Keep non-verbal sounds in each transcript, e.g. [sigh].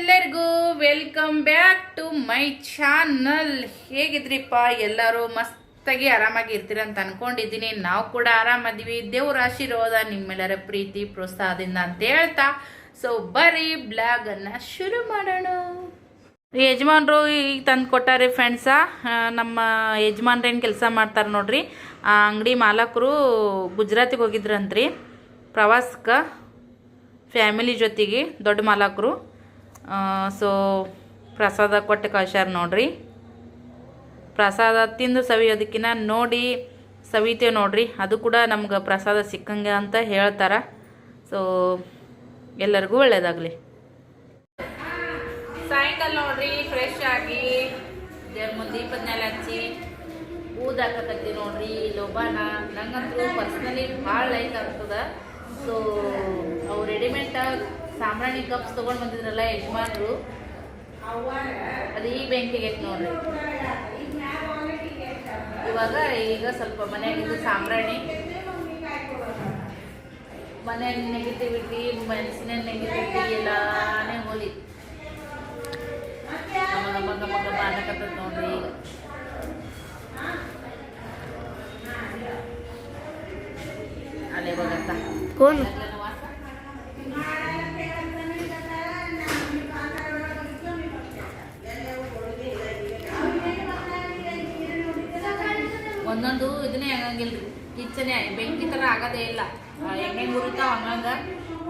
ಎಲ್ಲರಿಗೂ welcome back to my channel. ಹೇಗಿದ್ರಿಪ್ಪ? ಎಲ್ಲರೂ ಮಸ್ತಾಗಿ ಆರಾಮಾಗಿ ಇರ್ತೀರ ಅಂತ ಅನ್ಕೊಂಡಿದ್ದೀನಿ. ನಾವು ಕೂಡ ಆರಾಮದೀವಿ. ದೇವ್ರ ಆಶೀರ್ವಾದ ನಿಮ್ಮೆಲ್ಲರ ಪ್ರೀತಿ, ಪ್ರೋತ್ಸಾಹದಿಂದ ಅಂತ ಹೇಳ್ತಾ. ಸೊ ಬರೀ ಬ್ಲಾಗ್ ಅನ್ನ ಶುರು ಮಾಡೋಣ. ಯಜಮಾನ್ರು ಈಗ ತಂದು ಕೊಟ್ಟಾರೆ ಫ್ರೆಂಡ್ಸ ನಮ್ಮ ಯಜಮಾನ್ರು ಏನು ಕೆಲಸ ಮಾಡ್ತಾರೆ ನೋಡ್ರಿ. ಆ ಅಂಗಡಿ ಮಾಲಕರು ಗುಜರಾತಿಗೆ ಹೋಗಿದ್ರಂತ್ರಿ. ಪ್ರವಾಸಕ್ಕೆ ಫ್ಯಾಮಿಲಿ ಜೊತೆಗೆ ದೊಡ್ಡ ಮಾಲಕರು. ಸೊ ಪ್ರಸಾದ ಕೊಟ್ಟು ಕಳ್ಸ್ಯಾರ ನೋಡ್ರಿ. ಪ್ರಸಾದ ತಿಂದು ಸವಿಯೋದಕ್ಕಿಂತ ನೋಡಿ ಸವಿತೇವೆ ನೋಡ್ರಿ. ಅದು ಕೂಡ ನಮ್ಗೆ ಪ್ರಸಾದ ಸಿಕ್ಕಂಗೆ ಅಂತ ಹೇಳ್ತಾರೆ. ಸೊ ಎಲ್ಲರಿಗೂ ಒಳ್ಳೇದಾಗಲಿ. ಸಾಯಂಕಾಲ ನೋಡ್ರಿ ಫ್ರೆಶ್ ಆಗಿ ದೇವ್ರ ಮೇಲೆ ಹಚ್ಚಿ ಊದ್ ಹಾಕಕತ್ತಿ ನೋಡ್ರಿ. ಲೋಬಾನ ನಂಗಂತೂ ಪರ್ಸ್ನಲಿ ಭಾಳ ಲೈಕ್ ಆಗ್ತದ. ಸೊ ಅವು ರೆಡಿಮೇಡ್ ಸಾಂಬ್ರಾಣಿ ಕಪ್ಸ್ ತೊಗೊಂಡು ಬಂದಿದ್ರಲ್ಲ ಯಜಮಾನ್ರು? ಅದು ಈ ಬ್ಯಾಂಕಿಗೆ ಐತೆ ನೋಡ್ರಿ. ಇವಾಗ ಈಗ ಸ್ವಲ್ಪ ಮನೆಯಾಗಿದ್ದು ಸಾಂಬ್ರಾಣಿ ಮನೆ ನೆಗೆಟಿವಿಟಿ ಮನಸ್ಸಿನ ನೆಗೆಟಿವಿಟಿ ಎಲ್ಲಾನೇ ಹೋಲಿ. ನಮಗ ನಮ್ಮ ಮಗ ಬಾಧಕತ್ತದ ನೋಡ್ರಿ ಈಗ. ಅಲ್ಲೇ ಹೋಗತ್ತ ಕೋನ್ ಒಂದೊಂದು ಇದನ್ನೇ ಆಗಂಗಿಲ್ರಿ ಕಿಚನೆ ಬೆಂಕಿ ಥರ ಆಗೋದೇ ಇಲ್ಲ. ಹೆಂಗೆ ಉರಿತಾವ ಹಂಗಂಗ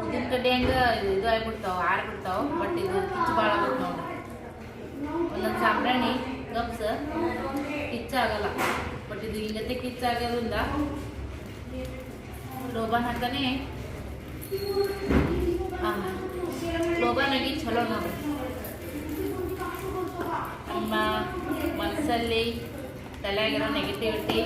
ಉದ್ದಿನ ಕಡ್ಡಿ ಹಂಗ ಇದು ಆಗ್ಬಿಡ್ತಾವ ಆರ್ಬಿಡ್ತಾವ ಬಟ್ ಇದು ಕಿಚ್ಚು ಭಾಳ ಆಗುತ್ತೆ ನೋಡ್ರಿ ಒಂದೊಂದು ಸಾಂಬ್ರಾಣಿ ಆಗಲ್ಲ ಬಟ್ ಇದು ಹಿಂಗತೆ ಕಿಚ್ಚ ಆಗೋದ್ರಿಂದ ಲೋಬಾನ್ ಹಾಕನೇ ಲೋಬಾನ್ ಆಗಿ ಚಲೋ ನೋಡ್ರಿ ನಮ್ಮ ಮನಸ್ಸಲ್ಲಿ ತಲೆಯಾಗಿರೋ ನೆಗೆಟಿವಿಟಿ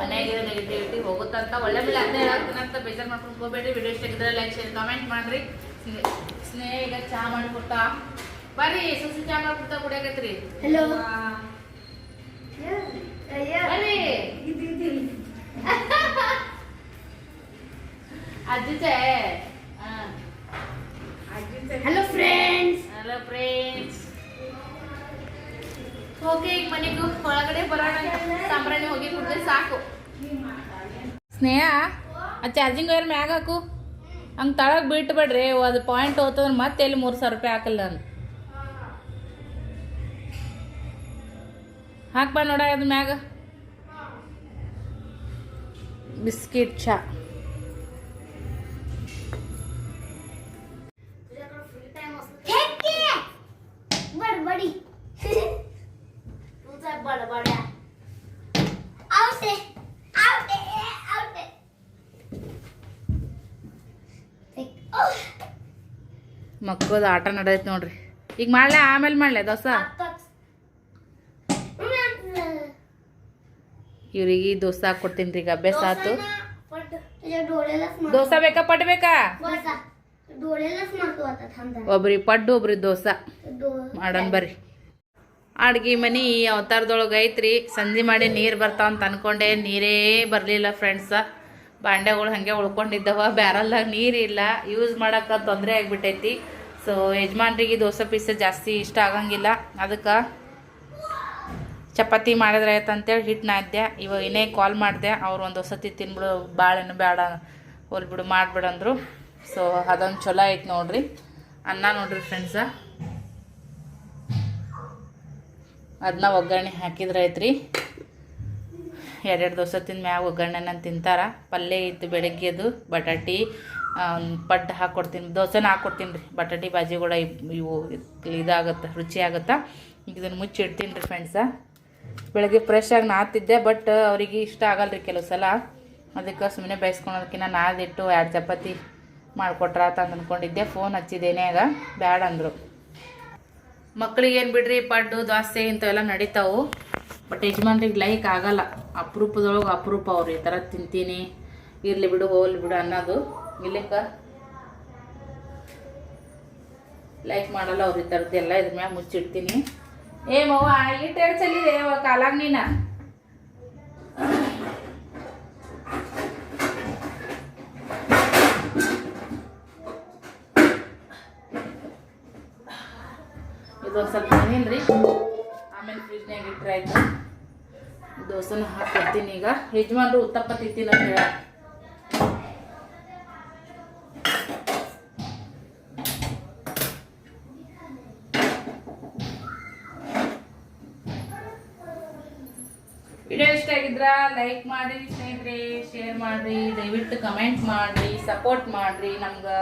ಮನೆಯಾಗಿರೋ ನೆಗೆಟಿವಿಟಿ ಹೋಗುತ್ತಂತ. ಒಳ್ಳೆ ಮೇಲೆ ಅದೇ ಹೇಳ್ತೀನಂತ ಬೇಜಾರು ಮಾಡ್ಕೊಂಡು ಹೋಗ್ಬೇಡ್ರಿ. ವಿಡಿಯೋ ಇಷ್ಟ ಲೈಕ್ ಶೇರ್ ಕಾಮೆಂಟ್ ಮಾಡ್ರಿ. ಸ್ನೇ- ಸ್ನೇಹ ಈಗ ಚಾ ಮಾಡಿಕೊಟ್ಟ ಬರ್ರಿ ಸುಸಿ ಚಾ ಮಾಡ್ಕೊಡ್ತಾ ಕುಡಿಯಾಕತ್ರಿ ಹಲೋ ಬರ್ರಿ. ಅಜ್ಜಿ ಚೇ hello friends hello friends Sambrani Sneha, ಆ ಚಾರ್ಜಿಂಗ್ ವೈರ್ ಮ್ಯಾಗ ಹಾಕು. ಹಂಗೆ ತಳಗೆ ಬಿಟ್ಬೇಡ್ರಿ ಅದು ಪಾಯಿಂಟ್ ಹೋತದ್ರೆ ಮತ್ತೆ ಎಲ್ಲಿ ಮೂರು ಸಾವಿರ ರೂಪಾಯಿ ಹಾಕಲ್ಲ ನಾನು. ಹಾಕ್ಬಾ ನೋಡ ಅದು ಮ್ಯಾಗ. ಬಿಸ್ಕಿಟ್ ಚಾ. ಹಾಕೋದು ಆಟ ನಡೆಯತ್ ನೋಡ್ರಿ. ಈಗ ಮಾಡ್ಲೆ ಆಮೇಲೆ ಮಾಡ್ಲೆ ದೋಸೆ? ಇವ್ರಿಗೆ ದೋಸೆ ಹಾಕೊಡ್ತೀನಿ ರೀ ಈಗ ಅಭ್ಯಾಸ ಆತು. ದೋಸೆ ಬೇಕಾ ಪಟ್ ಬೇಕಾ? ಒಬ್ರಿ ಪಡ್ಡು ಒಬ್ರಿ ದೋಸೆ. ಮಾಡನ್ ಬರ್ರಿ. ಅಡ್ಗೆ ಮನೆ ಈ ಅವತಾರದೊಳಗೆ ಐತ್ರಿ. ಸಂಜೆ ಮಾಡಿ ನೀರು ಬರ್ತಾವಂತ ಅನ್ಕೊಂಡೆ. ನೀರೇ ಬರಲಿಲ್ಲ ಫ್ರೆಂಡ್ಸ ಬಾಂಡೆಗಳು ಹಾಗೆ ಉಳ್ಕೊಂಡಿದ್ದವ. ಬ್ಯಾರಲ್ದಾಗ ನೀರಿಲ್ಲ ಯೂಸ್ ಮಾಡೋಕೆ ತೊಂದರೆ ಆಗಿಬಿಟ್ಟೈತಿ. ಸೊ ಯಜಮಾನ್ರಿಗೆ ದೋಸೆ ಪೀಸ ಜಾಸ್ತಿ ಇಷ್ಟ ಆಗಂಗಿಲ್ಲ. ಅದಕ್ಕೆ ಚಪಾತಿ ಮಾಡಿದ್ರೆ ಅಂತೇಳಿ ಹಿಟ್ಟು ನಾದ್ದೆ ಇವಾಗ ಇನ್ನೇ ಕಾಲ್ ಮಾಡಿದೆ. ಅವ್ರು ಒಂದು ಹೊಸತಿ ತಿನ್ಬಿಡು ಭಾಳೇನು ಬೇಡ. ಹೋಲ್ಬಿಡು ಮಾಡಿಬಿಡಂದ್ರು ಸೊ ಅದೊಂದು ಚಲೋ ಐತೆ ನೋಡ್ರಿ. ಅನ್ನ ನೋಡ್ರಿ ಫ್ರೆಂಡ್ಸ ಅದನ್ನ ಒಗ್ಗರಣೆ ಹಾಕಿದ್ರೆ ಐತ್ರಿ ಎರಡೆರಡು ದೋಸೆ ತಿಂದ ಮ್ಯಾಗ ಒಗ್ಗರಣೆನ ತಿಂತಾರ. ಪಲ್ಯ ಇತ್ತು ಬೆಳಗ್ಗೆದು ಬಟಾಟಿ. ಪಡ್ಡು ಹಾಕ್ಕೊಡ್ತೀನಿ ದೋಸೆನ ಹಾಕ್ಕೊಡ್ತೀನಿ ರೀ. ಬಟಾಟಿ ಬಾಜಿ ಕೂಡ ಇವ್- ಇದಾಗುತ್ತೆ ರುಚಿ ಆಗುತ್ತೆ ಈಗ ಇದನ್ನು ಮುಚ್ಚಿಡ್ತೀನಿ ರೀ ಫ್ರೆಂಡ್ಸ ಬೆಳಗ್ಗೆ ಫ್ರೆಶ್ ಆಗಿ ನಾತಿದ್ದೆ ಬಟ್ ಅವರಿಗೆ ಇಷ್ಟ ಆಗಲ್ಲ ರೀ ಕೆಲವು ಸಲ. ಅದಕ್ಕೆ ಸುಮ್ಮನೆ ಬೇಯಿಸ್ಕೊಳೋದಕ್ಕಿಂತ ನಾದಿಟ್ಟು ಎರಡು ಚಪಾತಿ ಮಾಡಿಕೊಟ್ರ ಅಂತ ಅಂದ್ಕೊಂಡಿದ್ದೆ ಫೋನ್ ಹಚ್ಚಿದ್ದೇನೆ ಆಗ ಬ್ಯಾಡ ಅಂದರು. ಮಕ್ಳಿಗೆ ಏನು ಬಿಡ್ರಿ, ಪಡ್ಡು, ದೋಸೆ ಇಂಥವೆಲ್ಲ ನಡೀತಾವು. ಬಟ್ ಯಜಮಾನ್ರಿಗೆ ಲೈಕ್ ಆಗಲ್ಲ. ಅಪರೂಪದೊಳಗೆ ಅಪರೂಪ ಅವ್ರು ಈ ಥರ ತಿಂತೀನಿ. ಇರಲಿ ಬಿಡು, ಹೋಗ್ಲಿ ಬಿಡು ಅನ್ನೋದು. ಇಲ್ಲಿಕ ಲೈಕ್ ಮಾಡಲ್ಲ ಅವ್ರು ಈ ಥರದ್ದೆಲ್ಲ ಇದ್ರ ಮ್ಯಾಗ ಮುಚ್ಚಿಡ್ತೀನಿ. ಏ ಮವ್ವ ಇಟ್ಟು ಎರಡು ಚಲಿದೆ ಕಾಲಾಗ ನೀನ. ಇದೊಂದು ಸ್ವಲ್ಪ ನೆನಿಲ್ರಿ ಆಮೇಲೆ ಫ್ರಿಜ್ನಾಗ ಇಟ್ರೆ ಆಯ್ತು. ದೋಸೆನ ಹಾಕ್ಕೊಡ್ತೀನಿ ಈಗ. ಯಜಮಾನ್ರು ಉತ್ತಪ್ಪ ತಿಂತೀನಿ ಅಂತ ಹೇಳ ವಿಡಿಯೋ ಇಷ್ಟ ಆಗಿದ್ರ ಲೈಕ್ ಮಾಡಿ ಸ್ನೇಹಿತರೆ ಶೇರ್ ಮಾಡ್ರಿ, ದಯವಿಟ್ಟು ಕಮೆಂಟ್ ಮಾಡ್ರಿ ಸಪೋರ್ಟ್ ಮಾಡ್ರಿ ನಮ್ಗೆ.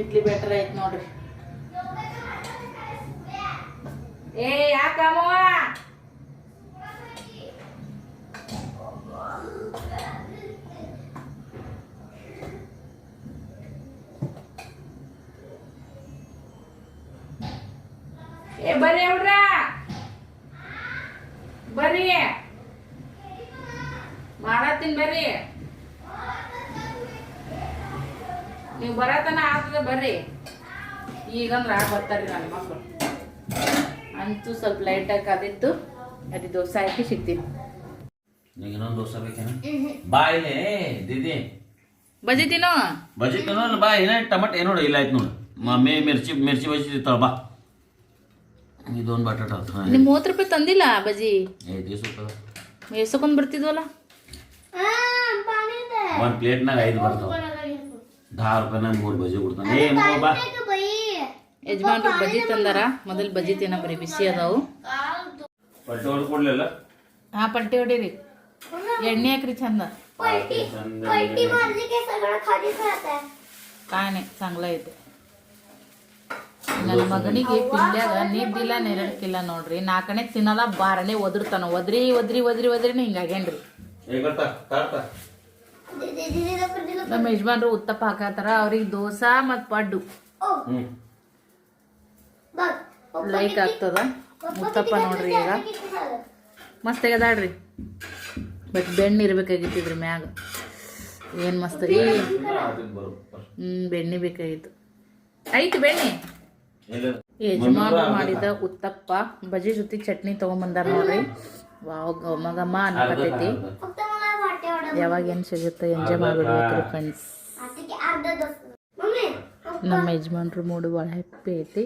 ಇಡ್ಲಿ ಬೆಟರ್ ಐತ್ ನೋಡ್ರಿ. ಏ, ಯಾಕಮ್ಮವ್ವ ಏ ಬರ್ರಿ ಹುಡ್ರ ಬರ್ರಿ ಮಾಡತ್ತೀನಿ ಬರ್ರಿ ನೀವು ಬರತನ ಆಗ್ತದೆ ಬರ್ರಿ ಈಗಂದ್ರೆ ಆಗ ಬರ್ತಾರ್ರಿ ನನ್ನ ಮಕ್ಕಳು ಅಂತೂ ಸ್ವಲ್ಪ ಲೈಟಾಗಿ ಕಾದಿತ್ತು. ಅದು ದೋಸೆ ಹಾಕಿ ಸಿಗ್ತೀನಿ. ನಿಂಗೆ ಇನ್ನೊಂದು ದೋಸೆ ಬೇಕೇನ? ಬಾ ಇಲ್ಲಿ ದೀದಿ. ಬಜಿ ತಿನ್ನೋ? ಬಜಿ ಬಾ ಏನ ಟಮಟ್ ಏನೋ ಇಲ್ಲ ಆಯ್ತು ನೋಡು. ಮಮ್ಮಿ ಮಿರ್ಚಿ ಮಿರ್ಚಿ ಬಜಿ ತಿಂತಾಳ ಬಾ. ಇದೊಂದು ಬಟಾಟ ನಿಮ್ಮ ಮೂವತ್ತು ರೂಪಾಯಿ ತಂದಿಲ್ಲ ಬಜಿ ಎಸಕೊಂಡ್ ಬರ್ತಿದ್ವಲ್ಲ? ಆ, ಪಾನಿ ಇದೆ. ಒಂದು ಪ್ಲೇಟ್ನಾಗ ಐದು ಬರ್ತಾವ. ದಾ ರೂಪಾಯಿನಾಗ ಮೂರು ಬಜಿ ಕೊಡ್ತಾನೆ ಏ ಬೈ. ಯಜಮಾನ್ರು ಬಜ್ಜಿ ತಂದಾರ ಮೊದಲು ಬಜ್ಜಿ ತಿನ್ನ ಬರೀ ಬಿಸಿ ಅದಾವು ಹಾ ಪಲ್ಟಿ ಹೊಡೀರಿ ಎಣ್ಣೆ ಹಾಕ್ರಿ ಚಂದ ಕಾಣೆ ಚಾಂಗ್ಲ ಐತೆ ನನ್ನ ಮಗನಿಗೆ ಪಿಲ್ಯಾಗ ನೀಡ್ದಿಲ್ಲ ನೆರಳಕ್ಕಿಲ್ಲ ನೋಡ್ರಿ ನಾಲ್ಕನೇ ತಿನ್ನಲ್ಲ ಬಾರನೇ ಒದ್ರತಾನ ಒದ್ರಿ ಒದ್ರಿ ಒದ್ರಿ ಒದ್ರಿನ ಹಿಂಗಾಗೇನ್ರಿ ನಮ್ಮ ಯಜಮಾನ್ರು ಉತ್ತಪ್ಪ ಹಾಕತ್ತಾರ ಅವ್ರಿಗೆ ದೋಸಾ ಮತ್ತು ಪಡ್ಡು ಲೈಕ್ ಆಗ್ತದ? ಮುತ್ತಪ್ಪ ನೋಡ್ರಿ ಈಗ. ಮಸ್ತ್ ತೆಗೆದಾಡ್ರಿ. ಬಟ್ ಬೆಣ್ಣೆ ಇರ್ಬೇಕಾಗಿತ್ತಿದ್ರಿ ಮ್ಯಾಗ. ಏನು ಮಸ್ತ್ ರೀ ಹ್ಞೂ ಬೆಣ್ಣೆ ಬೇಕಾಗಿತ್ತು. ಐತಿ ಬೆಣ್ಣೆ. ಯಜಮಾನ ಮಾಡಿದ ಉತ್ತಪ್ಪ ಬಜಿ ಜೊತೆ ಚಟ್ನಿ ತೊಗೊಂಬಂದಾರ ನೋಡ್ರಿ. ವಾವ್ ಗಮ ಗಮ ಅನ್ಕತೈತಿ. ಯಾವಾಗ ಏನು ಸಿಗುತ್ತೆ ಎಂಜಾಯ್ ಮಾಡ್ಬಿಡ್ಬೇಕ್ರಿ ಫ್ರೆಂಡ್ಸ್ ನಮ್ಮ ಯಜಮಾನ್ರು ಮೂಡು ಭಾಳ ಹ್ಯಾಪಿ ಐತಿ.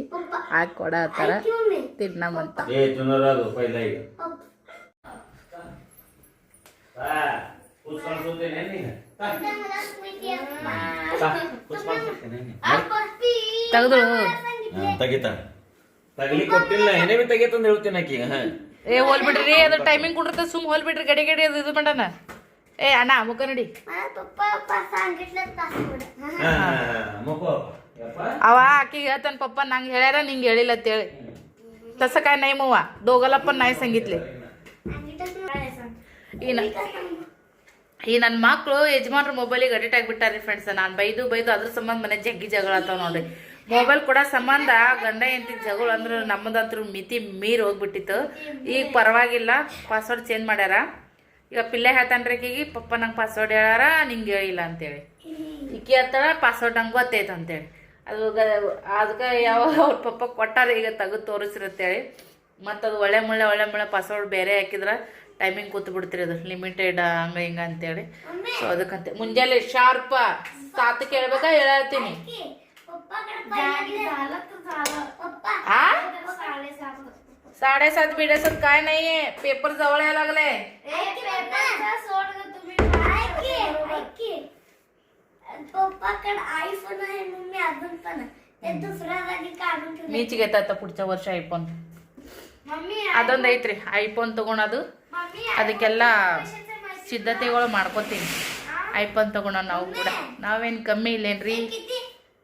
ಹಾಕಿ ಕೊಡತ್ತಾರ ತಿನ್ನಮಂತ. ತೆಗೆದು. ಕೊಟ್ಟಿಲ್ಲ ತೆಗಿತಂದ್ರೆ ಹೇಳ್ತೀನಿ ಏ ಟೈಮಿಂಗ್ ಸುಮ್ ಗಡಿ ಗಡಿ ಅದು ಇದು ಮಾಡಣ ಏ ಅಣ್ಣ ಮುಖ ನಡಿ. मला पप्पा पप्पा सांगितलं तास पुढे ಹಾ, ಹಾ, ಹಾ. ಮಗು ಯಪ್ಪ ಅವ ಆಕಿಗೆ ಹೇಳ್ತಾನ ಪಪ್ಪ ನಂಗೆ ಹೇಳ್ಯಾರ ನಿಂಗೆ ಹೇಳಿಲ್ಲ ಅಂತೇಳಿ तसं काय नाही मवा दोघाला पण नाही सांगितले सांगितलंच नाही सांग ಈ ನ- ಈ ನನ್ನ ಮಕ್ಕಳು ಯಜಮಾನ್ರ ಮೊಬೈಲಿಗೆ ಅಡಿಕ್ಟ್ ಆಗಿಬಿಟ್ಟಾರಿ ಫ್ರೆಂಡ್ಸ್ ನಾನು ಬೈದು ಬೈದು ಅದ್ರ ಸಂಬಂಧ ಮನೆ ಜಗ್ಗಿ ಜಗಳ ಆತಾವ ನೋಡ್ರಿ ಮೊಬೈಲ್ ಕೊಡೋ ಸಂಬಂಧ ಗಂಡ ಹೆಂಡತಿ ಜಗಳ ಅಂದ್ರೆ ನಮ್ಮದಂತ್ರ ಮಿತಿ ಮೀರಿ ಹೋಗ್ಬಿಟ್ಟಿತ್ತು ಈಗ ಪರವಾಗಿಲ್ಲ ಪಾಸ್ವರ್ಡ್ ಚೇಂಜ್ ಮಾಡ್ಯಾರ ಈಗ ಪಿಲ್ಲೆ ಹೇಳ್ತಾನ್ರಿ ಆಕಿಗೆ ಪಪ್ಪ ನಂಗೆ ಪಾಸ್ವರ್ಡ್ ಹೇಳ್ಯಾರ ನಿಂಗೆ ಹೇಳಿಲ್ಲ ಅಂತೇಳಿ ಈಕಿ ಹತ್ತಾಳ ಪಾಸ್ವರ್ಡ್ ನಂಗೆ ಗೊತ್ತೈತೆ ಅಂತೇಳಿ ಅದು ಅದಕ್ಕೆ ಯಾವಾಗ ಅವ್ರ ಪಪ್ಪ ಕೊಟ್ಟಾರ ಈಗ ತೆಗೆದು ತೋರಿಸಿರುತ್ತೇಳಿ ಮತ್ತು ಅದು ಒಳ್ಳೆ ಮುಳ್ಳೆ ಒಳ್ಳೆ ಮುಳ್ಳೆ ಪಾಸ್ವರ್ಡ್ ಬೇರೆ ಹಾಕಿದ್ರೆ ಟೈಮಿಂಗ್ ಕೂತು ಬಿಡ್ತೀರಿ ಅದು ಲಿಮಿಟೆಡ್ ಹಂಗ ಹಿಂಗ ಅಂತೇಳಿ ಸೊ ಅದಕ್ಕಂತೆ ಮುಂಜಾನೆ ಶಾರ್ಪ ಸಾತು ಕೇಳ್ಬೇಕಾ ಹೇಳತ್ತೀನಿ पप्पाकडे पहिला झालं तर झालं पप्पा आ साडेसात साडेसात बिडेसात काय नाहीये पेपर जवळ यायला लागले सोड ग तुम्ही ऐक की, ऐक की. पप्पाकडे आयफोन आहे मम्मी अजून पण आहे. ते दुसऱ्या जागी काढून ठेवले मीच घेत आता पुढच्या वर्ष ಐಫೋನ್ मम्मी ಅದೊಂದು ಐತ್ರಿ ಐಫೋನ್ ತಗೊಳೋದು मम्मी ಅದಕ್ಕೆಲ್ಲ ಸಿದ್ಧತೆಗಳು ಮಾಡ್ಕೋತೀನಿ ಐಫೋನ್ ತಗೊಳ ನಾವು ಕೂಡ ನಾವೇನು ಕಮ್ಮಿ ಇಲ್ಲೇನ್ರಿ किती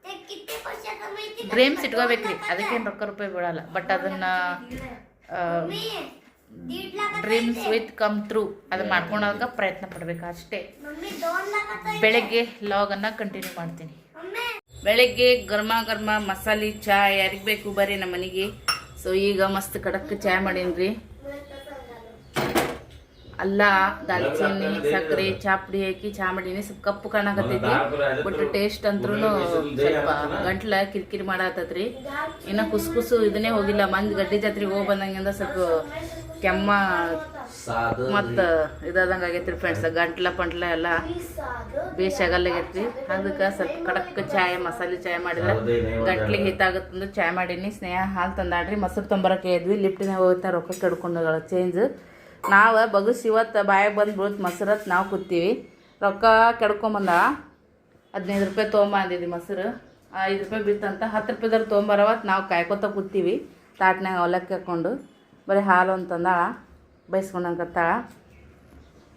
ते किती पैशाचं माहिती का? ಡ್ರೀಮ್ಸ್ ಇಟ್ಕೋಬೇಕ್ರಿ ಅದಕ್ಕೇನು ರೊಕ್ಕ ರೂಪಾಯಿ ಬೀಳಲ್ಲ ಬಟ್ ಅದನ್ನ मम्मी दीड लाखाचं ಡ್ರೀಮ್ಸ್ आहे ते. ವಿತ್ ಕಮ್ ಥ್ರೂ ಅದು ಮಾಡ್ಕೊಳೋದಕ್ಕೆ ಪ್ರಯತ್ನ ಪಡ್ಬೇಕು ಅಷ್ಟೇ मम्मी दोन लाखाचं आहे ते. ಬೆಳಗ್ಗೆ ಲಾಗನ್ನು ಕಂಟಿನ್ಯೂ ಮಾಡ್ತೀನಿ मम्मी ಬೆಳಗ್ಗೆ ಗರ್ಮ ಗರ್ಮ ಮಸಾಲೆ ಚಾ ಯಾರಿಗೆ ಬೇಕು ಬರ್ರಿ ನಮ್ಮ ಮನೆಗೆ. ಸೊ ಈಗ ಮಸ್ತ್ ಕಡಕ್ ಚಾ ಮಾಡೀನಿ ಅಲ್ಲ, ದಾಲ್ಚಿನ್ನಿ ಸಕ್ಕರೆ ಚಾಪುಡಿ ಹಾಕಿ ಚಾ ಮಾಡೀನಿ. ಸ್ವಲ್ಪ ಕಪ್ಪು ಕಾಣಕತ್ತೈತಿ. ಬಟ್ ಟೇಸ್ಟ್ ಅಂತ್ರೂ ಸ್ವಲ್ಪ ಗಂಟ್ಲ ಕಿರಿಕಿರಿ ಮಾಡತ್ತತ್ರಿ ಇನ್ನ ಕುಸ್ಕುಸು ಇದನ್ನೇ ಹೋಗಿಲ್ಲ. ಮಂದಿ ಗಡ್ಡಿ ಜಾತ್ರೆಗೆ ಹೋಗಿ ಬಂದಂಗಿಂದ ಸ್ವಲ್ಪ ಕೆಮ್ಮ ಮತ್ತ ಇದಾದಂಗ ಆಗೈತ್ರಿ ಫ್ರೆಂಡ್ಸ್ ಗಂಟ್ಲ ಪಂಟ್ಲ ಎಲ್ಲ ಆಗಲ್ಲ ಆಗಲ್ಲಾಗೈತ್ರಿ ಅದಕ್ಕೆ ಸ್ವಲ್ಪ ಕಡಕ್ ಚಾಯ್ ಮಸಾಲೆ ಚಾಯ್ ಮಾಡಿದ್ರೆ ಗಂಟ್ಲಿಗೆ ಹಿತಾಗತ್ತಂದು ಚಾಯ್ ಮಾಡೀನಿ. ಸ್ನೇಹ ಹಾಲು ತಂದಾಡ್ರಿ ಮೊಸರು ತಂಬರಕ್ಕೆ ಇದ್ವಿ ಲಿಫ್ಟಿನಾಗ ಹೋಗ್ತಾ ರೊಕ್ಕ ಕೆಡ್ಕೊಂಡಗಳ ಚೇಂಜ್ ನಾವು ಬಗಸ್ ಇವತ್ತು ಬಾಯಾಗ ಬಂದು ಬೀಳ್ತು ಮೊಸರತ್ ನಾವು ಕೂತೀವಿ. ರೊಕ್ಕ ಕೆಡ್ಕೊಂಬಂದ ಹದಿನೈದು ರೂಪಾಯಿ ತೊಗೊಂಬಂದಿದ್ವಿ ಮೊಸರು. ಐದು ರೂಪಾಯಿ ಬಿತ್ತಂತ ಹತ್ತು ರೂಪಾಯಿದಲ್ಲಿ ತೊಗೊಂಬರವತ್ತು ನಾವು ಕಾಯ್ಕೊತ ಕೂತೀವಿ. ತಾಟ್ನಾಗ ಅವಲಕ್ಕಿ ಹಾಕ್ಕೊಂಡು ಬರೀ ಹಾಲು ಅಂತಂದಾಳ ಬೈಸ್ಕೊಂಡಂಗತ್ತಾಳ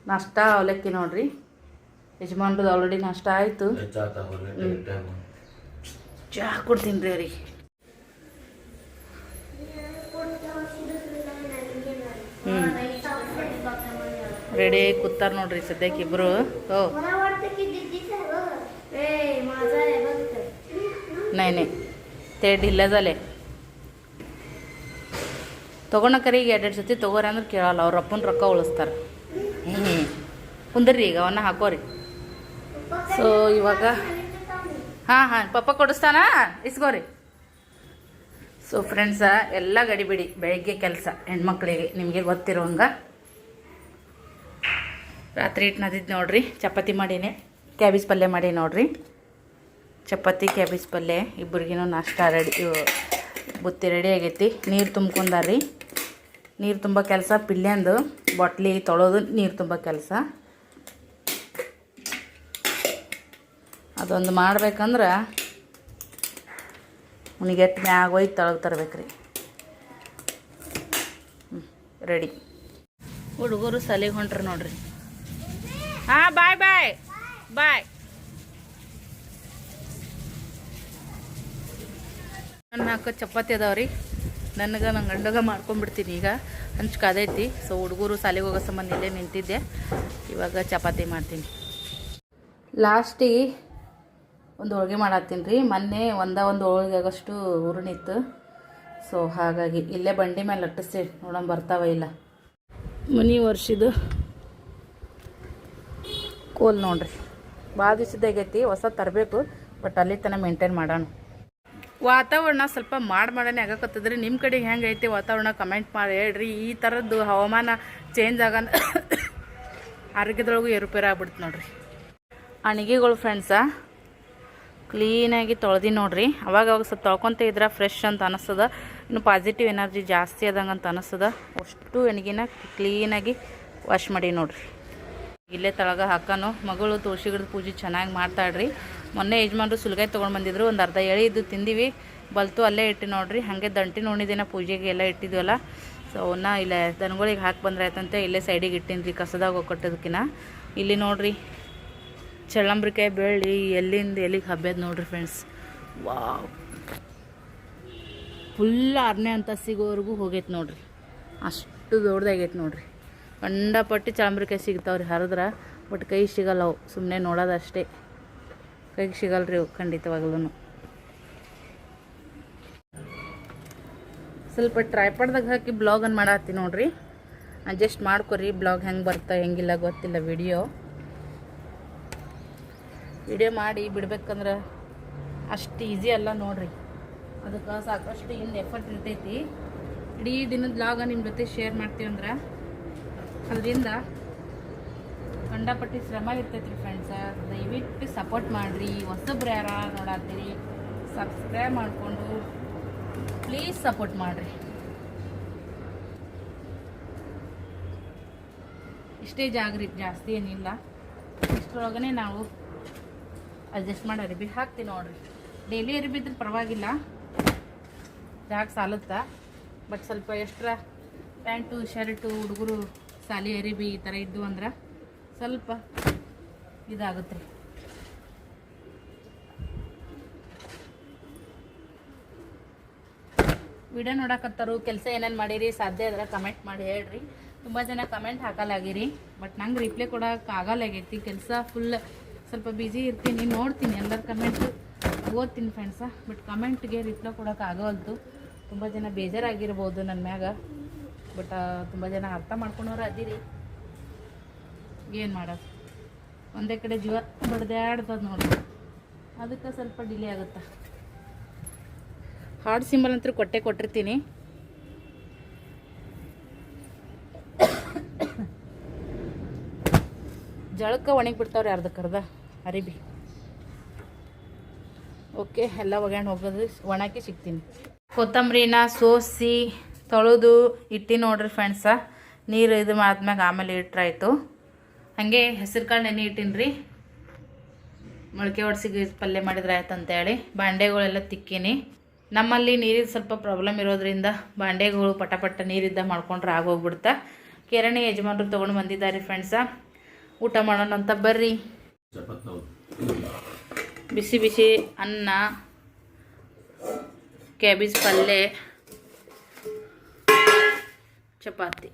ನಾಷ್ಟ ಅವಲಕ್ಕಿ ನೋಡ್ರಿ. ಯಜಮಾನ್ರದ್ದು ಆಲ್ರೆಡಿ ನಾಷ್ಟ ಆಯಿತು. ಚಹಾ ಕೊಡ್ತೀನಿ ರೀ ಅವ್ರಿಗೆ. ಹ್ಞೂ ರೆಡಿ ಕೂತಾರ ನೋಡ್ರಿ ಸದ್ಯಕ್ಕೆ ಇಬ್ಬರು ಓ ನೈ ನೈ. ತೇಡ್ ಇಲ್ಲ ಎರಡು ಎರಡೆರಡು ಸತಿ ತೊಗೋರಿ ಅಂದ್ರೆ ಕೇಳಲ್ಲ, ಅವ್ರ ಅಪ್ಪನ ರೊಕ್ಕ ಉಳಿಸ್ತಾರೆ. ಕುಂದ್ರಿ ಈಗ ಅವನ್ನ ಹಾಕೋರಿ. ಸೊ ಇವಾಗ ಹಾಂ ಹಾಂ, ಪಪ್ಪ ಕೊಡಿಸ್ತಾನ? ಇಸ್ಕೋರಿ. ಸೊ ಫ್ರೆಂಡ್ಸ ಎಲ್ಲ ಗಡಿಬಿಡಿ ಬೆಳಗ್ಗೆ ಕೆಲಸ, ಹೆಣ್ಮಕ್ಳಿಗೆ, ನಿಮಗೆ ಗೊತ್ತಿರೋಂಗ. ರಾತ್ರಿ ಹಿಟ್ಟು ನದಿದ್ದು ನೋಡ್ರಿ, ಚಪಾತಿ ಮಾಡೀನಿ, ಕ್ಯಾಬೇಜ್ ಪಲ್ಯ ಮಾಡಿ ನೋಡ್ರಿ. ಚಪಾತಿ, ಕ್ಯಾಬೇಜ್ ಪಲ್ಯ ಇಬ್ಬರಿಗಿನೂ ನಾಷ್ಟ ರೆಡಿ ಬುತ್ತಿ ರೆಡಿ ಆಗೈತಿ, ನೀರು ತುಂಬ್ಕೊಂಡಾರ್ರಿ ನೀರು ತುಂಬ ಕೆಲಸ. ಪಿಲ್ಯಂದು ಬಾಟ್ಲಿ ತೊಳೋದು ನೀರು ತುಂಬ ಕೆಲಸ. ಅದೊಂದು ಮಾಡ್ಬೇಕಂದ್ರೆ ಮುನಿಗೆಟ್ಟು ಮ್ಯಾಗ ಒಯ್ದು ತೊಳಗೆ ತರಬೇಕ್ರಿ. ಹ್ಞೂ ರೆಡಿ. ಹುಡುಗರು ಸಲಿಗೆ ಹೊಂಟ್ರಿ ನೋಡ್ರಿ. ಹಾಂ, ಬಾಯ್ ಬಾಯ್ ಬಾಯ್. ನನ್ನ ನಾಲ್ಕು ಚಪಾತಿ ಅದಾವ್ರಿ. ನನಗೆ ನನ್ನ ಗಂಡಗ ಮಾಡ್ಕೊಂಡ್ಬಿಡ್ತೀನಿ ಈಗ. ಹಂಚ್ ಕಾದೈತಿ ಸೊ ಹುಡುಗರು ಸಾಲಿಗೆ ಹೋಗೋ ಸಂಬಂಧ ಇಲ್ಲೇ ನಿಂತಿದ್ದೆ. ಇವಾಗ ಚಪಾತಿ ಮಾಡ್ತೀನಿ. ಲಾಸ್ಟಿಗೆ ಒಂದು ಹೋಳಿಗೆ ಮಾಡತ್ತೀನಿ ರೀ ಮೊನ್ನೆ ಒಂದ ಒಂದು ಹೋಳಿಗೆ ಆಗೋಷ್ಟು ಉರುಣಿತ್ತು ಸೊ ಹಾಗಾಗಿ ಇಲ್ಲೇ ಬಂಡಿ ಮೇಲೆ ಲಟ್ಟಿಸಿ ನೋಡೋಣ ಬರ್ತಾವ ಇಲ್ಲ. ಮನಿ ವರ್ಷದ್ದು ಕೋಲ್ ನೋಡ್ರಿ. ಭಾಳ ದಿವಸದಾಗೈತಿ ಹೊಸ ತರಬೇಕು. ಬಟ್ ಅಲ್ಲಿ ತನಕ ಮೇಂಟೈನ್ ಮಾಡೋಣ. ವಾತಾವರಣ ಸ್ವಲ್ಪ ಮಾಡಿ ಮಾಡನೆ ಆಗಕತ್ತದ್ರಿ. ನಿಮ್ಮ ಕಡೆಗೆ ಐತಿ ವಾತಾವರಣ? ಕಮೆಂಟ್ ಮಾಡಿ ಹೇಳ್ರಿ. ಈ ಥರದ್ದು ಹವಾಮಾನ ಚೇಂಜ್ ಆಗ [coughs] ಆರೋಗ್ಯದೊಳಗೂ ಏರುಪೇರು ಆಗ್ಬಿಡ್ತು ನೋಡ್ರಿ. ಅಣಿಗೆಗಳು ಫ್ರೆಂಡ್ಸ ಕ್ಲೀನಾಗಿ ತೊಳೆದಿ ನೋಡ್ರಿ. ಅವಾಗ ಅವಾಗ ಸ್ವಲ್ಪ ತೊಳ್ಕೊತ ಇದ್ರೆ ಫ್ರೆಶ್ ಅಂತ ಅನಿಸ್ತದ. ಇನ್ನು ಪಾಸಿಟಿವ್ ಎನರ್ಜಿ ಜಾಸ್ತಿ ಆದಂಗೆ ಅಂತ ಅನಿಸ್ತದ. ಅಷ್ಟು ಅಣಿಗೆನ ಕ್ಲೀನಾಗಿ ವಾಶ್ ಮಾಡಿ ನೋಡ್ರಿ. ಇಲ್ಲೇ ತಳಗ ಹಾಕೋನು. ಮಗಳು ತುಳಸಿ ಗಿಡದ ಪೂಜೆ ಚೆನ್ನಾಗಿ ಮಾಡ್ತಾಳ್ರಿ. ಮೊನ್ನೆ ಯಜಮಾನ್ರು ಸುಲಗಾಯಿ ತೊಗೊಂಡು ಬಂದಿದ್ರು, ಒಂದು ಅರ್ಧ ಎಳೆ ಇದ್ದು ತಿಂದೀವಿ. ಬಲ್ತು ಅಲ್ಲೇ ಇಟ್ಟು ನೋಡ್ರಿ, ಹಾಗೆ ದಂಟಿ ನೋಡಿದ್ದೀನ ಪೂಜೆಗೆ ಎಲ್ಲ ಇಟ್ಟಿದ್ವಲ್ಲ. ಸೊ ಅವನ್ನ ಇಲ್ಲ ದನಗಳಿಗೆ ಹಾಕಿ ಬಂದ್ರೆ ಆಯ್ತಂತೆ ಇಲ್ಲೇ ಸೈಡಿಗೆ ಇಟ್ಟಿನಿ ರೀ ಕಸದಾಗ ಕೊಟ್ಟದಕ್ಕಿನ ಇಲ್ಲಿ ನೋಡ್ರಿ, ಚಳ್ಳಂಬ್ರಿಕಾಯಿ ಬೆಳ್ಳಿ ಎಲ್ಲಿಂದ ಎಲ್ಲಿಗೆ ಹಬ್ಬದ ನೋಡ್ರಿ ಫ್ರೆಂಡ್ಸ್ ವಾವ್. ಫುಲ್ ಆರನೇ ಅಂತ ಸಿಗೋವರೆಗೂ ಹೋಗೈತೆ ನೋಡ್ರಿ. ಅಷ್ಟು ದೊಡ್ಡದಾಗೈತೆ ನೋಡ್ರಿ. ಕಂಡಪಟ್ಟಿ ಚಳಂಬ್ರಿಕಾಯಿ ಸಿಗ್ತಾವ್ರಿ ಹರಿದ್ರೆ, ಬಟ್ ಕೈ ಸಿಗಲ್ಲ ಅವು ಸುಮ್ಮನೆ ನೋಡೋದಷ್ಟೇ. ಕೈಗೆ ಸಿಗಲ್ರಿ ಅವು? ಖಂಡಿತವಾಗ್ಲೂ ಸ್ವಲ್ಪ ಟ್ರೈಪಾಡ್ದಾಗ ಹಾಕಿ ಬ್ಲಾಗನ್ನು ಮಾಡತ್ತಿ ನೋಡ್ರಿ. ಅಡ್ಜಸ್ಟ್ ಮಾಡ್ಕೊರಿ ಬ್ಲಾಗ್ ಹೆಂಗೆ ಬರ್ತಾ, ಹೆಂಗಿಲ್ಲ ಗೊತ್ತಿಲ್ಲ ವಿಡಿಯೋ ವಿಡಿಯೋ ಮಾಡಿ ಬಿಡ್ಬೇಕಂದ್ರೆ ಅಷ್ಟು ಈಸಿ ಅಲ್ಲ ನೋಡ್ರಿ. ಅದಕ್ಕೆ ಸಾಕಷ್ಟು ಇನ್ನು ಎಫರ್ಟ್ ಇರ್ತೈತಿ. ಇಡೀ ದಿನದ ಬ್ಲಾಗ ನಿಮ್ಮ ಜೊತೆ ಶೇರ್ ಮಾಡ್ತೀವಂದ್ರೆ. ಅದರಿಂದ ಕಂಡಪಟ್ಟಿ ಶ್ರಮ ಇರ್ತೈತ್ರಿ ಫ್ರೆಂಡ್ಸ ದಯವಿಟ್ಟು ಸಪೋರ್ಟ್ ಮಾಡಿರಿ. ಹೊಸಬ್ರು ಯಾರ ನೋಡತ್ತೀರಿ ಸಬ್ಸ್ಕ್ರೈಬ್ ಮಾಡಿಕೊಂಡು ಪ್ಲೀಸ್ ಸಪೋರ್ಟ್ ಮಾಡಿರಿ. ಇಷ್ಟೇ ಜಾಗ್ರಿ ಜಾಸ್ತಿ ಏನಿಲ್ಲ. ಇಷ್ಟರೊಳಗನೆ ನಾವು ಅಡ್ಜಸ್ಟ್ ಮಾಡಿ ಅರಿಬಿ ಹಾಕ್ತೀವಿ ನೋಡ್ರಿ. ಡೈಲಿ ಅರಿಬಿ ಇದ್ರೆ ಪರವಾಗಿಲ್ಲ. ಜಾಗ ಸಾಲುತ್ತಾ. ಬಟ್ ಸ್ವಲ್ಪ ಎಕ್ಸ್ಟ್ರಾ ಪ್ಯಾಂಟು ಶರ್ಟು ಹುಡುಗರು ಸಾಲಿ ಅರಿಬಿ ಈ ಥರ ಇದ್ದು ಅಂದ್ರೆ ಸ್ವಲ್ಪ ಇದಾಗುತ್ತೆ. ರೀ ವಿಡಿಯೋ ನೋಡಕತ್ತಾರು ಕೆಲಸ ಏನೇನು ಮಾಡಿರಿ, ಸಾಧ್ಯ ಇದ್ರೆ ಕಮೆಂಟ್ ಮಾಡಿ ಹೇಳ್ರಿ. ತುಂಬ ಜನ ಕಮೆಂಟ್ ಹಾಕಲಾಗಿರಿ ಬಟ್ ನಂಗೆ ರಿಪ್ಲೈ ಕೊಡೋಕೆ ಆಗಲ್ಲಾಗೈತಿ ಕೆಲಸ ಫುಲ್ ಸ್ವಲ್ಪ ಬ್ಯುಸಿ ಇರ್ತೀನಿ, ನೋಡ್ತೀನಿ. ಎಲ್ಲರ ಕಮೆಂಟ್ ಓದ್ತೀನಿ ಫ್ರೆಂಡ್ಸ ಬಟ್ ಕಮೆಂಟ್ಗೆ ರಿಪ್ಲೈ ಕೊಡೋಕೆ ಆಗೋಲ್ತು ತುಂಬ ಜನ ಬೇಜಾರಾಗಿರ್ಬೋದು ನನ್ನ ಮ್ಯಾಗ ಬಟ್ ತುಂಬ ಜನ ಅರ್ಥ ಮಾಡ್ಕೊಳೋರು ಅದಿರಿ. ಏನು ಮಾಡೋದು? ಒಂದೇ ಕಡೆ ಜೀವ ಬಡ್ದಾಡ್ತದ ನೋಡಿ ಅದಕ್ಕೆ ಸ್ವಲ್ಪ ಡಿಲೇ ಆಗುತ್ತೆ? ಹಾರ್ಡ್ ಸಿಂಬಲ್ ಅಂತೂ ಕೊಟ್ಟೆ ಕೊಟ್ಟಿರ್ತೀನಿ. ಜಳಕ್ಕೆ ಒಣಗಿ ಬಿಡ್ತಾವ್ರಿ ಅರ್ಧಕ್ಕರ್ಧ ಅರಿಬಿ. ಓಕೆ, ಎಲ್ಲ ಒಗ್ಯಾಂಡ್ ಹೋಗೋದು ಒಣಕ್ಕೆ ಸಿಗ್ತೀನಿ. ಕೊತ್ತಂಬರಿನ ಸೋಸಿ, ತೊಳೆದು ಇಟ್ಟಿ ನೋಡ್ರಿ ಫ್ರೆಂಡ್ಸ ನೀರು ಇದು ಆದ್ಮ್ಯಾಗ ಆಮೇಲೆ ಇಟ್ರಾಯ್ತು. ಹಾಗೆ ಹೆಸರು ಕಾಳು ನೆನೆ ಇಟ್ಟೀನಿ ರೀ ಮೊಳಕೆ ಒಡ್ಸಿಗೆ ಪಲ್ಯ ಮಾಡಿದ್ರೆ ಆಯ್ತು ಅಂತೇಳಿ. ಬಾಂಡೆಗಳೆಲ್ಲ ತಿಕ್ಕೀನಿ. ನಮ್ಮಲ್ಲಿ ನೀರಿನ ಸ್ವಲ್ಪ ಪ್ರಾಬ್ಲಮ್ ಇರೋದ್ರಿಂದ ಬಾಂಡೆಗಳು ಪಟ ಪಟ ನೀರಿದ್ದ ಮಾಡ್ಕೊಂಡ್ರೆ ಆಗೋಗ್ಬಿಡ್ತ. ಕಿರಣಿ ಯಜಮಾನರು ತೊಗೊಂಡು ಬಂದಿದ್ದಾರೆ ಫ್ರೆಂಡ್ಸ. ಊಟ ಮಾಡೋಣ ಅಂತ ಬರ್ರಿ. ಬಿಸಿ ಬಿಸಿ ಅನ್ನ, ಕ್ಯಾಬೇಜ್ ಪಲ್ಯ, ಚಪಾತಿ.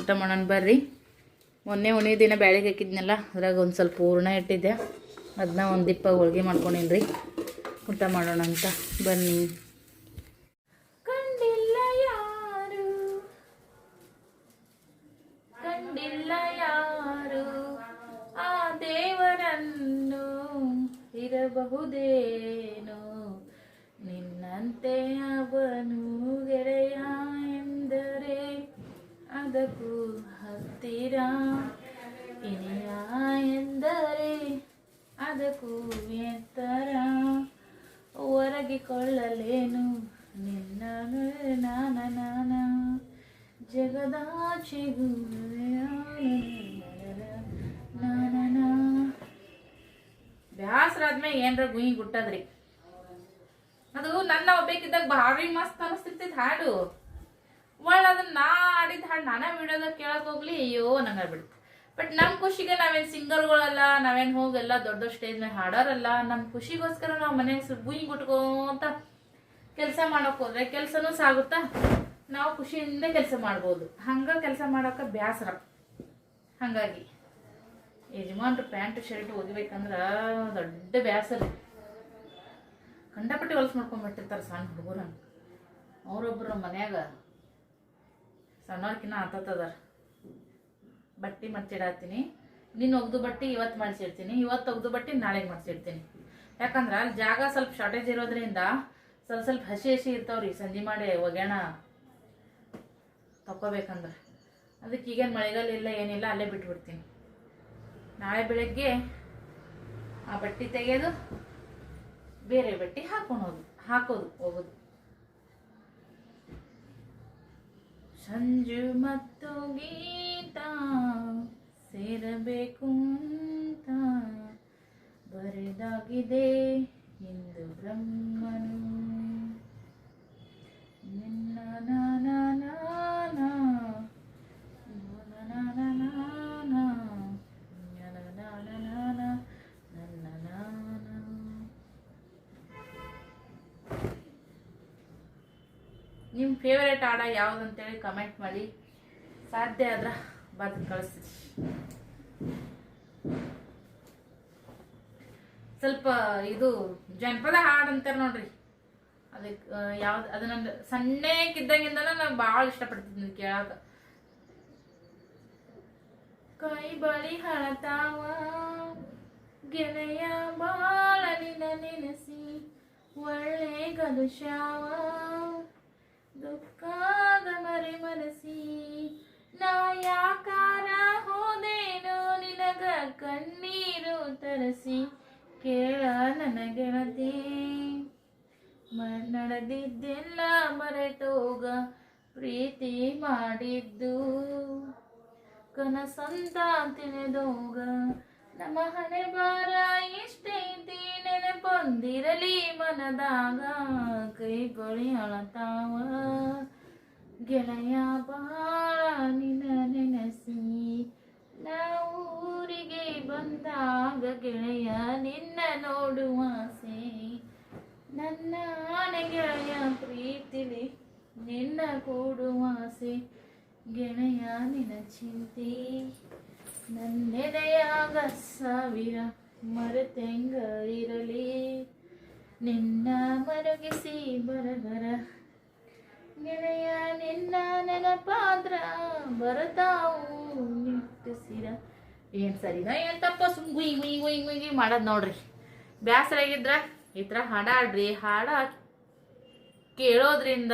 ಊಟ ಮಾಡೋಣ ಬರ್ರಿ. ಮೊನ್ನೆ ಉಣಿ ದಿನ ಬ್ಯಾಳಿಗೆ ಹಾಕಿದ್ನಲ್ಲ, ಅದ್ರಾಗ ಒಂದು ಸ್ವಲ್ಪ ಹೂರ್ಣ ಇಟ್ಟಿದ್ದೆ. ಅದನ್ನ ಒಂದು ದಿಪ್ಪ ಹೋಳ್ಗೆ ಮಾಡ್ಕೊಂಡಿನ್ರಿ. ಊಟ ಮಾಡೋಣ ಅಂತ ಬನ್ನಿ. ಕಂಡಿಲ್ಲ ಯಾರು? ಕಂಡಿಲ್ಲ ಯಾರು? ಆ ದೇವರನ್ನು ಇರಬಹುದೇನೋ? ನಿನ್ನಂತೆ ಅವನು ಎಂದರೆ ಅದಕ್ಕೂ ಹತ್ತಿರ. ಇನಿಯ ಎಂದರೆ ಅದಕ್ಕೂ ಎತ್ತರ. ಹೊರಗಿಕೊಳ್ಳಲೇನು ನಿನ್ನ ನಾನ ನಾನ ಜಗದಾಚೆಗೂ ಬ್ಯಾಸರ ಆದ್ಮೇಲೆ ಏನ್ರ ಗುಯಿ ಗುಟ್ಟದ್ರಿ. ಅದು ನನ್ನ ಒಬ್ಬೇಕಿದ್ದಾಗ ಭಾರಿ ಮಸ್ತ್ ಅನಿಸ್ತಿರ್ತೈತಿ ಹಾಡು. ಒಳ್ಳೆ ಅದನ್ನ ನಾ ಆಡಿದ ಹಾಡು ನಾನೇ ವಿಡಿಯೋದಾಗ ಕೇಳಕ್ ಹೋಗ್ಲಿ, ಅಯ್ಯೋ ನಂಗೆ ಬಿಡುತ್ತೆ ಬಟ್ ನಮ್ಮ ಖುಷಿಗೆ ನಾವೇನು ಸಿಂಗರ್ಗಳಲ್ಲ, ನಾವೇನು ಹೋಗೆಲ್ಲ ದೊಡ್ಡ ದೊಡ್ಡ ಸ್ಟೇಜ್ ಮೇಲೆ ಹಾಡೋರಲ್ಲ ನಮ್ಮ ಖುಷಿಗೋಸ್ಕರ ನಾವು ಮನೆ ಗುಯಿ ಉಟ್ಕೋತ ಕೆಲಸ ಮಾಡಕ್ ಹೋದ್ರೆ ಕೆಲಸನೂ ಸಾಗುತ್ತಾ? ನಾವು ಖುಷಿಯಿಂದ ಕೆಲಸ ಮಾಡ್ಬೋದು. ಹಂಗ ಕೆಲಸ ಮಾಡೋಕೆ ಬ್ಯಾಸರ. ಹಾಗಾಗಿ ಯಜಮಾನ್ರು ಪ್ಯಾಂಟ್, ಶರ್ಟ್ ಒಗಿಬೇಕಂದ್ರೆ ದೊಡ್ಡ ಬ್ಯಾಸರ. ಕಂಡಪಟ್ಟಿ ಹೊಲಸು ಮಾಡ್ಕೊಂಡ್ಬಿಟ್ಟಿರ್ತಾರೆ ಸಣ್ಣ ಹುಡುಗರ. ಅವರೊಬ್ಬರು ಮನ್ಯಾಗ ಸಣ್ಣವ್ರಕಿನ್ನ ಆತತ್ತದಾರ ಬಟ್ಟೆ ಮಡ್ಚಿಡತ್ತೀನಿ ನಿನ್ನ ಒಗ್ದು ಬಟ್ಟೆ ಇವತ್ತು ಮಡ್ಸಿಡ್ತೀನಿ. ಇವತ್ತು ಒಗ್ದು ಬಟ್ಟೆ ನಾಳೆಗೆ ಮಡ್ಸಿಡ್ತೀನಿ. ಯಾಕಂದ್ರೆ ಅಲ್ಲಿ ಜಾಗ ಸ್ವಲ್ಪ ಶಾರ್ಟೇಜ್ ಇರೋದ್ರಿಂದ ಸ್ವಲ್ಪ ಸ್ವಲ್ಪ ಹಸಿ ಹಸಿ ಇರ್ತಾವ್ರಿ ಸಂಜೆ ಮಾಡಿ ಒಗ್ಯಾಣ ತಗೋಬೇಕಂದ್ರೆ ಅದಕ್ಕೆ ಈಗೇನು ಮಳೆಗಾಲ ಇಲ್ಲ, ಏನಿಲ್ಲ, ಅಲ್ಲೇ ಬಿಟ್ಬಿಡ್ತೀನಿ. ನಾಳೆ ಬೆಳಗ್ಗೆ ಆ ಬಟ್ಟೆ ತೆಗೆಯೋದು ಬೇರೆ ಬಟ್ಟೆ ಹೋಗೋದು ಹಾಕೋದು ಹೋಗೋದು. ಸಂಜು ಮತ್ತು ಗೀತ ಸೇರಬೇಕು ಅಂತ ಬರೆದಾಗಿದೆ ಇಂದು ಬ್ರಹ್ಮನು. ನಿನ್ನ ನಾನ ನಿಮ್ಮ ಫೇವ್ರೇಟ್ ಹಾಡ ಯಾವುದಂತೇಳಿ ಕಮೆಂಟ್ ಮಾಡಿ. ಸಾಧ್ಯ ಆದ್ರೆ ಬರೆದು ಕಳಿಸಿ ಸ್ವಲ್ಪ ಇದು ಜನಪದ ಹಾಡು ಅಂತಾರೆ ನೋಡ್ರಿ. ಅದಕ್ಕೆ ಯಾವ್ದು, ಅದು ನನ್ನ ಸಣ್ಣಕ್ಕಿದ್ದಂಗಿಂದನ ನಾನು ಭಾಳ ಇಷ್ಟಪಡ್ತಿದ್ದೀನಿ ಕೇಳಾಕ. ಕೈ ಬಳಿ ಹಳತಾವ ಗೆಳೆಯ ಬಾಳ ನಿನ ನೆನೆಸಿ, ಒಳ್ಳೆ ಗದುಶಾವ ದುಃಖದ ಮರೆ ಮನಸಿ ನಾ ಯಾಕಾರ ಹೋದೇನು ನಿನಗ ಕಣ್ಣೀರು ತರಸಿ, ಕೇಳ ನನ್ನ ನಡೆದಿದ್ದೆಲ್ಲ ಮರೆತೋಗ ಪ್ರೀತಿ ಮಾಡಿದ್ದು, ಕನಸಂತ ತಿಳಿದೋಗ ನಮ್ಮ ಹಣೆ ಬಾರ ಎಷ್ಟೈತಿ ನೆನಪೊಂದಿರಲಿ ಮನದಾಗ. ಕೈಗೊಳಿ ಅಳತಾವ. ಗೆಳೆಯ ಬಾಳ ನಿನ ನೆನೆಸಿ. ನಾವು ಊರಿಗೆ ಬಂದಾಗ ಗೆಳೆಯ ನಿನ್ನ ನೋಡುವ ನನ್ನ ಆನೆ ಗೆಳೆಯ ಪ್ರೀತಿಲಿ ನಿನ್ನ ಕೂಡುವ ಗೆಳೆಯ ನಿನ ಚಿಂತೆ. ನನ್ನೆದೆಯಾಗ ಸಾವಿರ ಮರೆತೆಂಗ ಇರಲಿ ನಿನ್ನ ಮರುಗಿಸಿ ಬರಗರ. ಗೆಳೆಯ, ನಿನ್ನ ನೆನಪಾದ್ರ ಬರತಾವು ನಿಟ್ಟಿಸಿರ. ಏನು ಸರಿನಾ ಏನು ತಪ್ಪ, ಸುಮ್ ಗುಯ್ ಗುಯ್ ಗುಯ್ ಗುಯ್ ಮಾಡೋದು ನೋಡ್ರಿ. ಬ್ಯಾಸರಾಗಿದ್ರ ಈ ಥರ ಹಾಡಾಡ್ರಿ. ಹಾಡ ಕೇಳೋದ್ರಿಂದ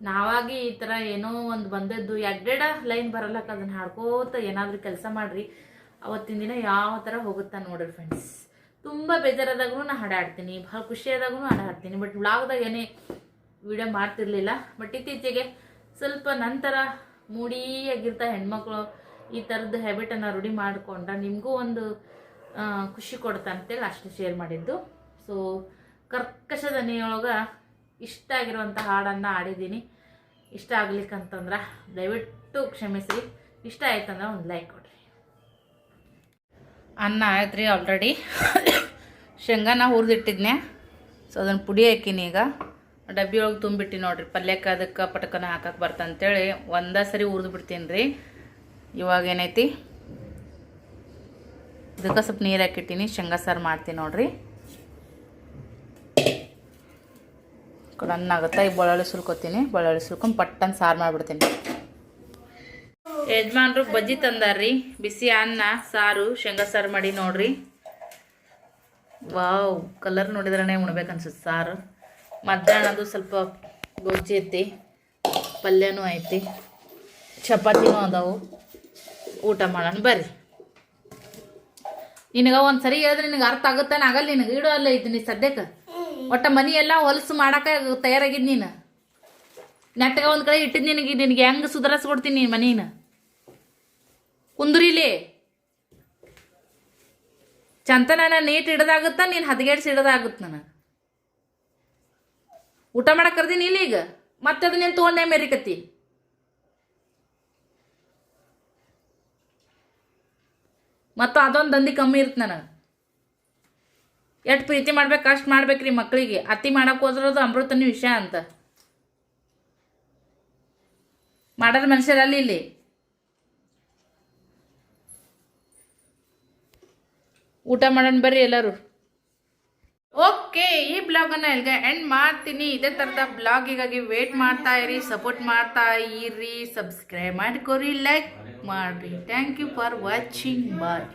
ನಾವಾಗಿ ಈ ಥರ ಏನೋ ಒಂದು ಬಂದದ್ದು ಎಡ್ಡೆಡ ಲೈನ್ ಬರಲ್ಲಕ್ಕ ಅದನ್ನ ಹಾಡ್ಕೋತ ಏನಾದರೂ ಕೆಲಸ ಮಾಡ್ರಿ. ಅವತ್ತಿನ ದಿನ ಯಾವ ಥರ ಹೋಗುತ್ತಾ ನೋಡ್ರಿ ಫ್ರೆಂಡ್ಸ್ ತುಂಬ ಬೇಜಾರಾದಾಗೂ ನಾ ಹಾಡಾಡ್ತೀನಿ ಭಾಳ ಖುಷಿಯಾದಾಗೂ ಹಾಡಾಡ್ತೀನಿ ಬಟ್ ವ್ಲಾಗ್ದಾಗ ಏನೇ ವಿಡಿಯೋ ಮಾಡ್ತಿರ್ಲಿಲ್ಲ. ಬಟ್ ಇತ್ತೀಚೆಗೆ ಸ್ವಲ್ಪ ನಂತರ ಮೂಡಿಯಾಗಿರ್ತಾ ಹೆಣ್ಮಕ್ಳು ಈ ಥರದ ಹ್ಯಾಬಿಟನ್ನು ರೂಢಿ ಮಾಡಿಕೊಂಡ ನಿಮಗೂ ಒಂದು ಖುಷಿ ಕೊಡ್ತಾ ಅಂತೇಳಿ ಅಷ್ಟು ಶೇರ್ ಮಾಡಿದ್ದು. ಸೊ ಕರ್ಕಶ ದನಿಯೊಳಗೆ ಇಷ್ಟ ಆಗಿರುವಂಥ ಹಾಡನ್ನು ಆಡಿದ್ದೀನಿ ಇಷ್ಟ ಆಗ್ಲಿಕ್ಕಂತಂದ್ರೆ ದಯವಿಟ್ಟು ಕ್ಷಮಿಸಿ ಇಷ್ಟ ಆಯ್ತಂದ್ರೆ ಒಂದು ಲೈಕ್ ಕೊಡ್ರಿ. ಅನ್ನ ಆಯ್ತು ರೀ ಆಲ್ರೆಡಿ ಶೇಂಗಾನ ಹುರಿದಿಟ್ಟಿದ್ನೆ. ಸೊ ಅದನ್ನು ಪುಡಿ ಹಾಕಿನಿ ಈಗ. ಡಬ್ಬಿ ಒಳಗೆ ತುಂಬಿಟ್ಟು ನೋಡ್ರಿ. ಪಲ್ಯಕ್ಕೆ ಅದಕ್ಕೆ ಪಟಕನ ಹಾಕಕ್ಕೆ ಬರ್ತಂತೇಳಿ ಒಂದೇ ಸರಿ ಹುರಿದು ಬಿಡ್ತೀನಿ ರೀ ಇವಾಗ ಏನೈತಿ? ಇದಕ್ಕೆ ಸ್ವಲ್ಪ ನೀರು ಹಾಕಿಟ್ಟಿನಿ. ಶೇಂಗಾ ಸಾರು ಮಾಡ್ತೀನಿ ನೋಡ್ರಿ. ಆಗುತ್ತೆ? ಈಗ ಬೆಳ್ಳುಳ್ಳಿ ಸುಲ್ಕೊತೀನಿ. ಬೆಳ್ಳುಳ್ಳಿ ಸುಲ್ಕೊಂಡು ಪಟ್ಟನ್ ಸಾರು ಮಾಡಿಬಿಡ್ತೀನಿ. ಯಜಮಾನ್ರು ಬಜ್ಜಿ ತಂದಾರ್ರಿ. ಬಿಸಿ ಅನ್ನ, ಸಾರು, ಶೇಂಗಾ ಸಾರು ಮಾಡಿ ನೋಡ್ರಿ. ವಾವ್, ಕಲರ್ ನೋಡಿದ್ರೇ ಉಣ್ಬೇಕು ಅನ್ಸುತ್ತೆ ಸಾರು. ಮಧ್ಯಾಹ್ನದು ಸ್ವಲ್ಪ ಗೊಜ್ಜಿ ಐತಿ, ಪಲ್ಯನೂ ಐತಿ, ಚಪಾತಿನೂ ಅದಾವು. ಊಟ ಮಾಡೋಣ, ಬರ್ರಿ. ನಿನಗೆ ಒಂದು ಸರಿ ಹೇಳಿದ್ರೆ ನಿನಗೆ ಅರ್ಥ ಆಗುತ್ತಾನೆ, ಆಗಲ್ಲ ನಿನಗೆ. ಇಡೋ ಅಲ್ಲ ಇದ್ದೀನಿ ಸದ್ಯಕ್ಕೆ. ಒಟ್ಟ ಮನಿ ಎಲ್ಲ ಹೊಲಸು ಮಾಡಾಕ ತಯಾರಾಗಿದ್ ನೀನು. ನೆಟ್ಟಗ ಒಂದ್ ಕಡೆ ಇಟ್ಟಿದ್ ನಿನಗೆ ನಿನಗೆ ಹೆಂಗ್ ಸುಧಾರಿಸ್ಕೊಡ್ತೀನಿ ನೀನು ಮನೀನ? ಕುಂದ್ರಿಲಿ. ಚಂತನ ನೀಟ್ ಇಡದಾಗುತ್ತ ನೀನು ಹದಗೆಡ್ಸಿ ಇಡದಾಗುತ್ತ ನನಗೆ ಊಟ ಮಾಡಕ್ಕೆ ಕರ್ದೀನಿ ಇಲ್ಲಿ ಈಗ ಮತ್ತೆ ಅದು ನೀನು ತೊಗೊಂಡೆ ಮೇರಿಕತ್ತಿ ಮತ್ತು ಅದೊಂದು ದಂಧಿ ಕಮ್ಮಿ ಇರುತ್ತೆ ನನಗೆ ಎಷ್ಟು ಪ್ರೀತಿ ಮಾಡ್ಬೇಕು ಅಷ್ಟು ಮಾಡ್ಬೇಕ್ರಿ ಮಕ್ಕಳಿಗೆ ಅತಿ ಮಾಡಕ್ಕೆ ಹೋದ್ರದು ಅಮೃತನ ವಿಷಯ ಅಂತ. ಮಾಡೋದು ಮನುಷ್ಯರಲ್ಲಿ ಇಲ್ಲಿ. ಊಟ ಮಾಡೋಣ ಬರ್ರಿ ಎಲ್ಲರೂ. ಓಕೆ, ಈ ಬ್ಲಾಗನ್ನು ಇಲ್ಲಿಗೆ ಎಂಡ್ ಮಾಡ್ತೀನಿ. ಇದೇ ಥರದ ಬ್ಲಾಗಿಗಾಗಿ ವೇಟ್ ಮಾಡ್ತಾ ಇರಿ ಸಪೋರ್ಟ್ ಮಾಡ್ತಾ ಇರಿ ಸಬ್ಸ್ಕ್ರೈಬ್ ಮಾಡ್ಕೊರಿ ಲೈಕ್ ಮಾಡಿರಿ. Thank you for watching bye